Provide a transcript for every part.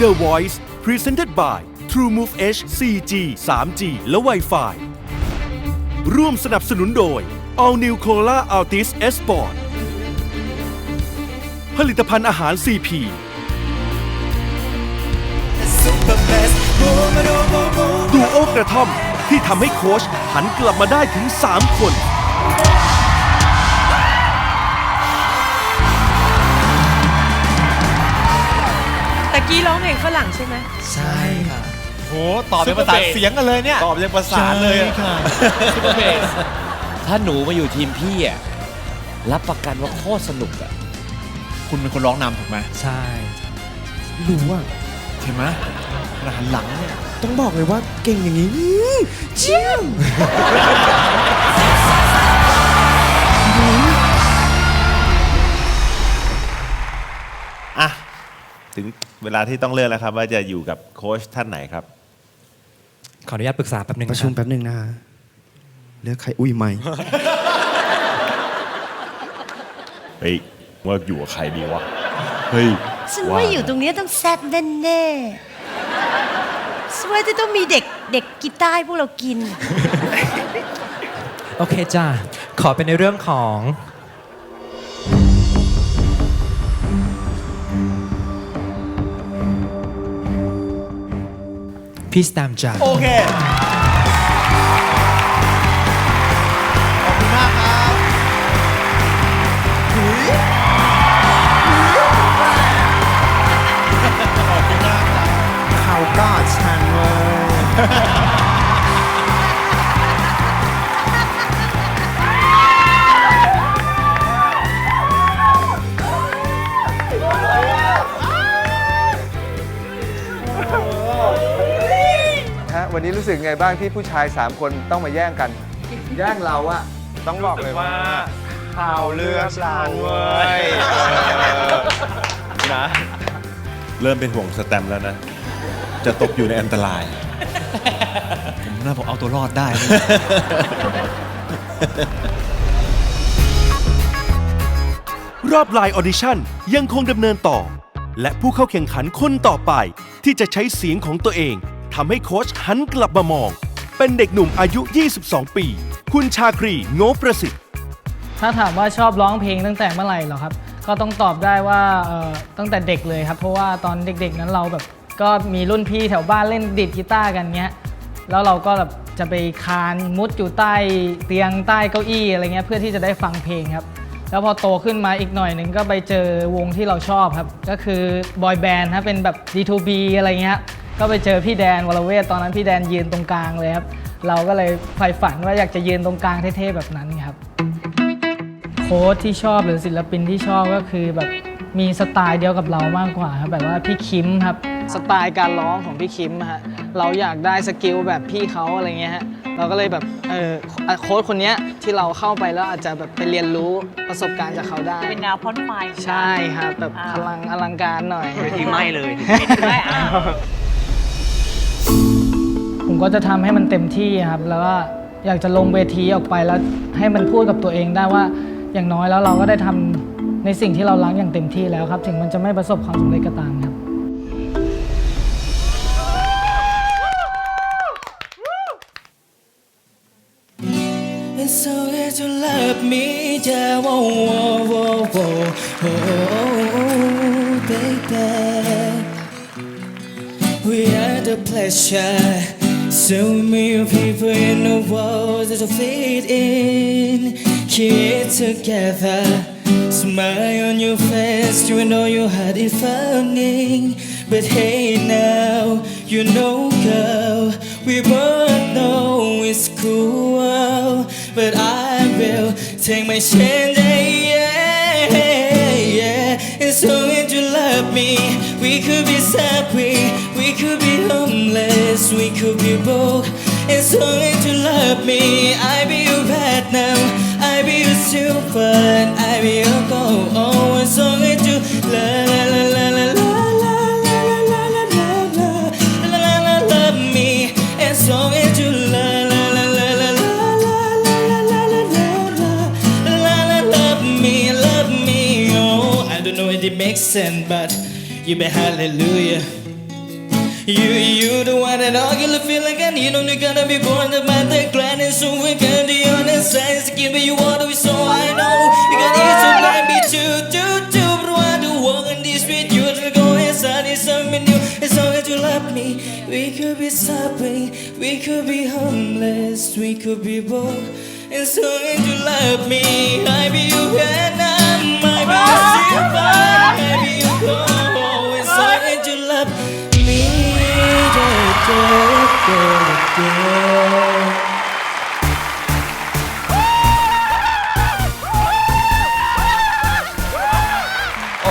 The Voice Presented by TrueMove H 4G 3G และ Wi-Fi ร่วมสนับสนุนโดย All New Corolla Altis S Sport ผลิตภัณฑ์อาหาร CP ดูโอกระท่อมที่ทำให้โค้ชหันกลับมาได้ถึง 3 คน กี้ร้องเพลงฝรั่งใช่ไหมใช่ค่ะโหตอบเป็นภาษาเสียงกันเลยเนี่ยตอบยังประสานเลยอะค่ะถ้าหนูมาอยู่ทีมพี่อะรับประกันว่าโคตรสนุกอะคุณเป็นคนร้องนำถูกไหมใช่รู้อะเห็นไหมขนาดหันหลังเนี่ยต้องบอกเลยว่าเก่งอย่างนี้อื้อเจียม ถึงเวลาที่ต้องเลือกแล้วครับ ว่าจะอยู่กับโค้ชท่านไหนครับ ขออนุญาตปรึกษาแป๊บหนึงประชุมนคแป๊บหนึ่งนะฮะเลือกใครอุ้ยไม่ เฮ้ยว่าอยู่กับใครดีวะ เฮ้ยฉันว่าอยู่ตรงนี้ต้องแซ่บแน่แน่ๆฉันว่าจะต้องมีเด็กเด็กกีตาร์ให้พวกเรากิน โอเคจ้าขอเป็นในเรื่องของ Peace Time Jam. โอเค สึกไงบ้างที่ผู้ชาย 3 คนต้องมาแย่งกัน แย่งเราอะต้องบอกเลยว่าข่าวเรือชานเว้ยนะ เริ่มเป็นห่วงสแตมป์แล้วนะ จะตกอยู่ในอันตราย ผมน่าผมเอาตัวรอดได้ รอบไลน์ออดิชั่นยังคงดำเนินต่อ และผู้เข้าแข่งขันคนต่อไปที่จะใช้เสียงของตัวเอง ทำให้โค้ชหันกลับมามอง เป็นเด็กหนุ่มอายุ 22 ปี คุณชาครีโงประสิทธิ์ ถ้าถามว่าชอบร้องเพลงตั้งแต่เมื่อไหร่เหรอครับ ก็ต้องตอบได้ว่าเอ่อตั้งแต่เด็กเลยครับ เพราะว่าตอนเด็กๆนั้นเราแบบก็มีรุ่นพี่แถวบ้านเล่นดีดกีตาร์กันเงี้ย แล้วเราก็แบบจะไปคานมุดอยู่ใต้เตียงใต้เก้าอี้อะไรเงี้ยเพื่อที่จะได้ฟังเพลงครับ แล้วพอโตขึ้นมาอีกหน่อยหนึ่งก็ไปเจอวงที่เราชอบครับ ก็คือบอยแบนด์ครับเป็นแบบ D2B อะไรเงี้ย ก็ไปเจอพี่แดนวรเวทตอนนั้นพี่แดนยืนตรงกลางเลยครับ เราก็เลยใฝ่ฝันว่าอยากจะยืนตรงกลางเท่ๆแบบนั้นครับ โค้ชที่ชอบหรือศิลปินที่ชอบก็คือแบบมีสไตล์เดียวกับเรามากกว่าครับแบบว่าพี่คิมครับสไตล์การร้องของพี่คิมฮะเราอยากได้สกิลแบบพี่เขาอะไรเงี้ยฮะเราก็เลยแบบเออโค้ชคนเนี้ยที่เราเข้าไปแล้วอาจจะแบบไปเรียนรู้ประสบการณ์จากเขาได้ เป็นแนวพ่นไฟใช่ครับแบบพลังอลังการหน่อยทีไม่เลยผม ก็จะทำให้มันเต็มที่ครับแล้วก็อยากจะลงเวทีออกไปแล้วให้มันพูดกับตัวเองได้ว่าอย่างน้อยแล้วเราก็ได้ทำในสิ่งที่เรารักอย่างเต็มที่แล้วครับ ถึงมันจะไม่ประสบความสำเร็จก็ตามครับ We are the pleasure. So many people in the world that fit in, here together. Smile on your face, you know you had it funny. But hey now, you know, girl, we both know it's cool. But I will take my chance, yeah, yeah. And so if you love me, we could be separate, could be homeless, we could be broke. So if you love me, I be your bad now, I be your silver, I be your gold. Oh, so if you la la la la la la la la la la la la la love me, if you la la la la la la la la la la la la la love me, love me. Oh, I don't know if it makes sense, but you be hallelujah. You, you the one that all you feel like I need. Only gotta be born to man the grand and so we can be on the sides to give you all the so I know. You got it so let me too, too, too. But I do walk in this street, you to go inside, it's something new. As long as you love me, we could be suffering, we could be homeless, we could be both. And long as you love me, I be you and ah! I'm, I be you silver, I be you gold. As long as you love โอ้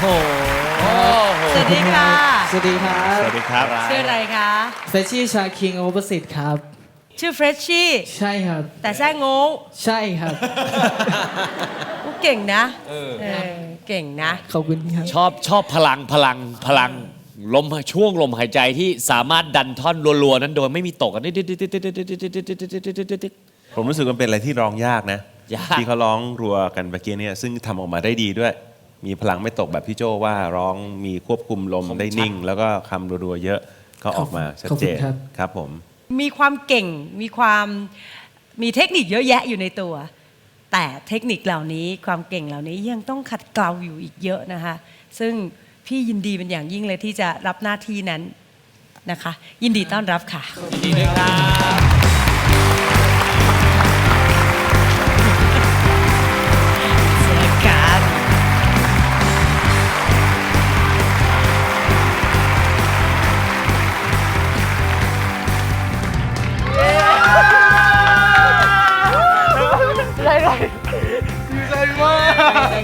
โห สวัสดีค่ะ สวัสดีครับสวัสดีครับ ชื่ออะไรคะ เฟชชี่ชาคิงโอเปอร์สิทธิ์ครับ ชื่อเฟรชชี่ ใช่ครับ แต่แซ่งงใช่ครับอุ๊ยเก่งนะเออเก่งนะ ขอบคุณครับ ชอบชอบพลังพลังพลัง ลมช่วงลมหายใจที่สามารถดันท่อนรัวๆนั้นโดยไม่มีตกอ่ผมรู้สึกมันเป็นอะไรที่ร้องยากนะ ยาก ที่เขาร้องรัวกันเมื่อกี้เนี่ยซึ่งทำออกมาได้ดีด้วย มีพลังไม่ตกแบบพี่โจว่าร้องมีควบคุมลมได้นิ่ง แล้วก็คำรัวๆเยอะก็ออกมาชัดเจนขอบคุณครับ ครับผม มีความเก่ง มีความมีเทคนิคเยอะแยะอยู่ในตัว แต่เทคนิคเหล่านี้ความเก่งเหล่านี้ยังต้องขัดเกลาอยู่อีกเยอะนะคะ ซึ่ง พี่ยินดีเป็นอย่างยิ่งเลยที่จะรับหน้าที่นั้นนะคะ ยินดีต้อนรับค่ะดีด้วยครับ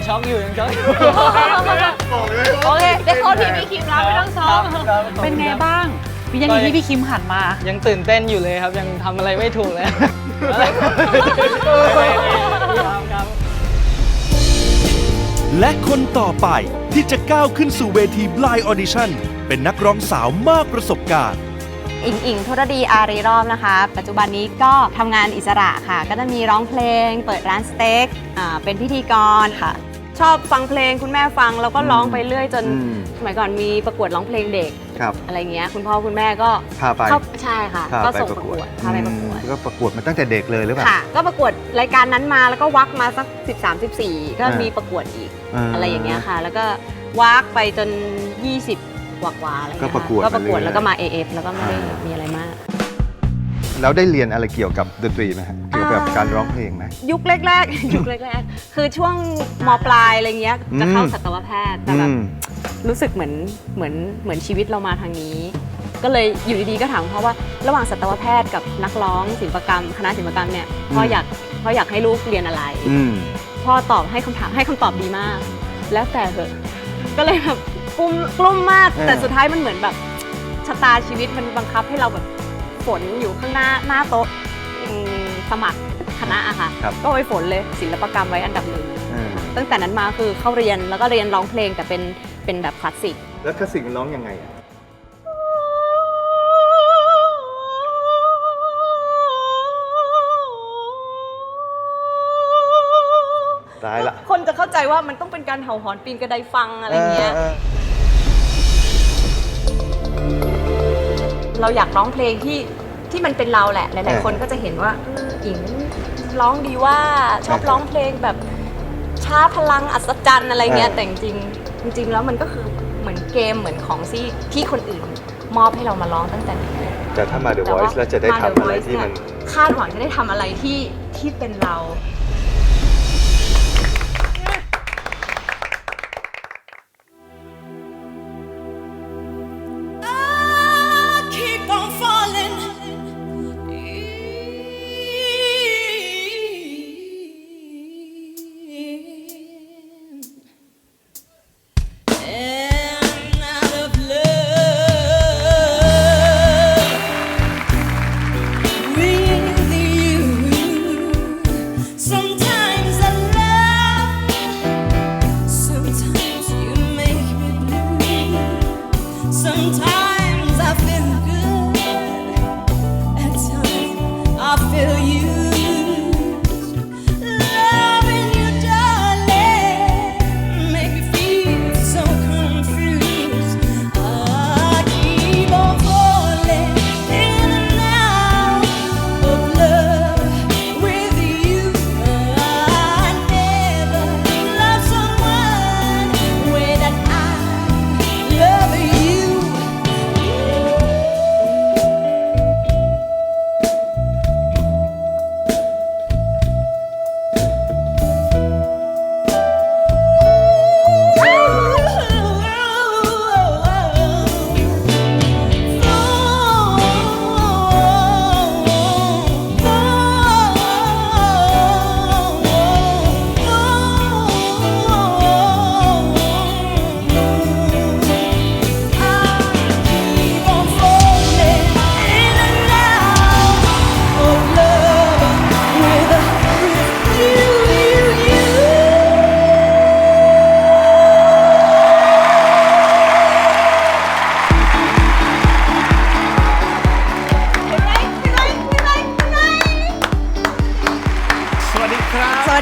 ช็อกอยู่ยังช็อกอยู่โอเคเด็กโค้ดพี่พี่คิมแล้วไม่ต้องซ้อมเป็นไงบ้างวินาทีที่พี่คิมหันมา ยังตื่นเต้นอยู่เลยครับ ยังทำอะไรไม่ถูกเลยครับครับ และคนต่อไปที่จะก้าวขึ้นสู่เวที Blind Audition เป็นนักร้องสาวมากประสบการณ์ อิงอิงธุรดีอารีรอบนะคะ ปัจจุบันนี้ก็ทำงานอิสระค่ะ ก็จะมีร้องเพลง เปิดร้านสเต็กอ่าเป็นพิธีกรค่ะ ชอบฟังเพลงคุณแม่ฟังแล้วก็ร้องไปเรื่อยจนสมัยก่อนมีประกวดร้องเพลงเด็กครับ อะไรเงี้ยคุณพ่อคุณแม่ก็พาไปเข้ใช่ค่ะ พาก็ไปส่งปประระกกววดดพาไปประกวด อืมก็ประกวดมาตั้งแต่เด็กเลยหรือเปล่า ค่ะ ก็ประกวดรายการนั้นมาแล้วก็วักมาสัก 13 14 ก็อ่ามี มีประกวดอีกอ่าอะไรอย่างเงี้ยค่ะ แล้วก็วักไปจน 20 กว่าๆอะไรเงี้ยก็ประกวดค่ก็ประกวดมาเรื่อยๆแล้วก็มา AF แล้วก็ไม่ได้มีอะไรมาก แล้วได้เรียนอะไรเกี่ยวกับดนตรีไหมฮะเกี่ยวกับการร้องเพลงไหม ยุคแรกๆ ยุคแรกๆ คือช่วงมปลายอะไรเงี้ยจะเข้าอืม สัตวแพทย์แต่แบบอืม รู้สึกเหมือนเหมือนเหมือนชีวิตเรามาทางนี้ ก็เลยอยู่ดีๆก็ถามพ่อว่า ระหว่างสัตวแพทย์กับนักร้องศิลปกรรม คณะศิลปกรรมเนี่ยพ่ออยากพ่ออยากให้ลูกเรียนอะไร อืม พ่อตอบให้คำถามให้คำตอบดีมาก แล้วแต่เหอะก็เลยแบบกลุ้มกลุ้มมากเออ แต่สุดท้ายมันเหมือนแบบชะตาชีวิตมันบังคับให้เราแบบฝนอยู่ข้างหน้าหน้าโต๊ะอืม สมัครคณะอะค่ะ ครับ ก็ไปฝนเลยศิลปกรรมไว้อันดับหนึ่งเออตั้งแต่นั้นมาคือเข้าเรียนแล้วก็เรียนร้องเพลงแต่เป็นเป็นแบบคลาสสิก แล้วคลาสสิกมันร้องยังไงอะตายละคนจะเข้าใจว่ามันต้องเป็นการเห่าหอนปีนกระไดฟังอะไรเงี้ยเออ เราอยากร้องเพลงที่ ที่มันเป็นเราแหละ หลาย ๆ คนก็จะเห็นว่าเอออิงร้องดีว่าชอบร้องเพลงแบบช้าพลังอัศจรรย์อะไรเงี้ยเออแต่จริงๆจริง ๆ แล้วมันก็คือเหมือนเกมเหมือนของที่ที่คนอื่นมอบให้เรามาร้องตั้งแต่เด็ก แต่ถ้ามา The แต่ว่า Voice แล้วจะได้มาทำ The อะไร Voice ที่มัน เนี่ยคาดหวังจะได้ทำอะไรที่ที่เป็นเรา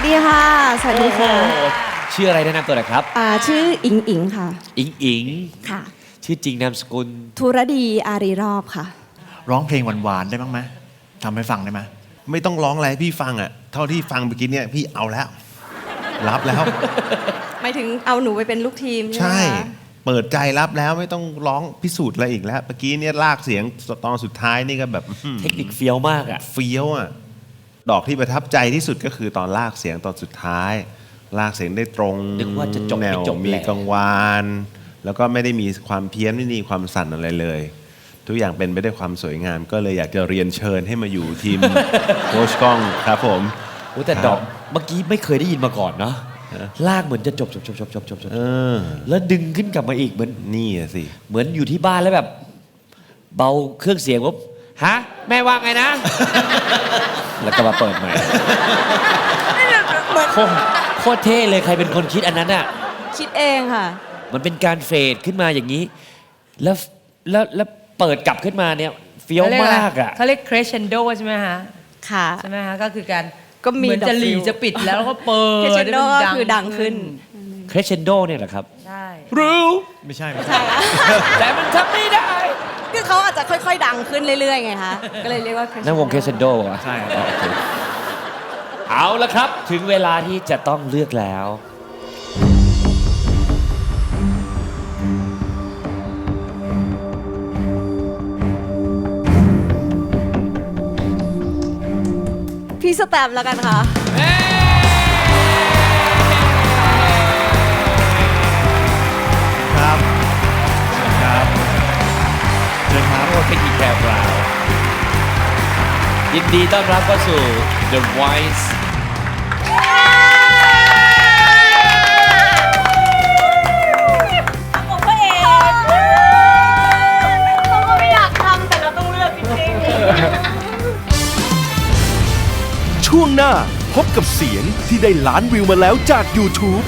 สวัสดีค่ะโอ้โหชื่ออะไรแนะนำตัวหน่อยครับ อ่าชื่ออิงอิงค่ะ อิงอิง ค่ะ ชื่อจริงนามสกุล ธุรดีอารีรอบค่ะ ร้องเพลงหวานๆได้บ้างไหมทำให้ฟังได้ไหมไม่ต้องร้องอะไรให้พี่ฟังอะ เท่าที่ฟังเมื่อกี้เนี่ยพี่เอาแล้ว รับแล้ว หมายถึงเอาหนูไปเป็นลูกทีมใช่ไหมใช่คะเปิดใจรับแล้วไม่ต้องร้องพิสูจน์อะไรอีกแล้วเมื่อกี้เนี่ยลากเสียงตอนสุดท้ายนี่ก็แบบอื้อหือเทคนิคเฟี้ยวมากอะ เฟี้ยวอะ ดอกที่ประทับใจที่สุดก็คือตอนลากเสียงตอนสุดท้าย ลากเสียงได้ตรงนึกว่าจะจบแนไม่วจบมีแหละกังวานแล้วก็ไม่ได้มีความเพี้ยนไม่มีความสั่นอะไรเลย ทุกอย่างเป็นไปด้วยความสวยงาม ก็เลยอยากจะเรียนเชิญให้มาอยู่ทีม โค้ชกล้องครับผมโอ้แต่ดอกเมื่อกี้ไม่เคยได้ยินมาก่อนเนาะลากเหมือนจะจบจบจบจบจบจบจบเออแล้วดึงขึ้นกลับมาอีกเหมือนนี่อะสิเหมือนอยู่ที่บ้านแล้วแบบ เบาเครื่องเสียงปุ๊บฮะแม่ว่าไงนะ แล้วก็มาเปิดใหม่โคตรโคตรเท่เลยใครเป็นคนคิดอันนั้นอะ คิดเองค่ะ มันเป็นการเฟดขึ้นมาอย่างนี้ แล้วแล้วแล้วเปิดกลับขึ้นมาเนี่ยเฟี้ยวมากอะเขาเรียก crescendo ใช่ไหมฮะค่ะใช่ไหมฮะก็คือการก็มีเหมือนจะหลีดอกฟิวจะปิดแล้วก็เปิด crescendo ให้มันก็คือดังขึ้นเคร s เชนโดเนี่ยเหรอครับ ใช่ รู้ ไม่ใช่ไม่ใช่ แต่มันทำไม่ได้ คือเขาอาจจะค่อยๆ ดังขึ้นเรื่อยๆไงคะก็เลยเรียกว่า crescendo นั่นวงเคร s เชนโดอะใช่ อ๋อโอเคเอาละครับ ถึงเวลาที่จะต้องเลือกแล้ว พี่สแตมป์แล้วกันค่ะครั แพรวายินดีต้อนรับเข้าสู่ The Voice ผมก็เองเขาก็ไม่อยากทำแต่เราต้องเลือกจริงๆช่วงหน้าพบกับเสียงที่ได้ล้านวิวมาแล้วจาก YouTube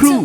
ผู้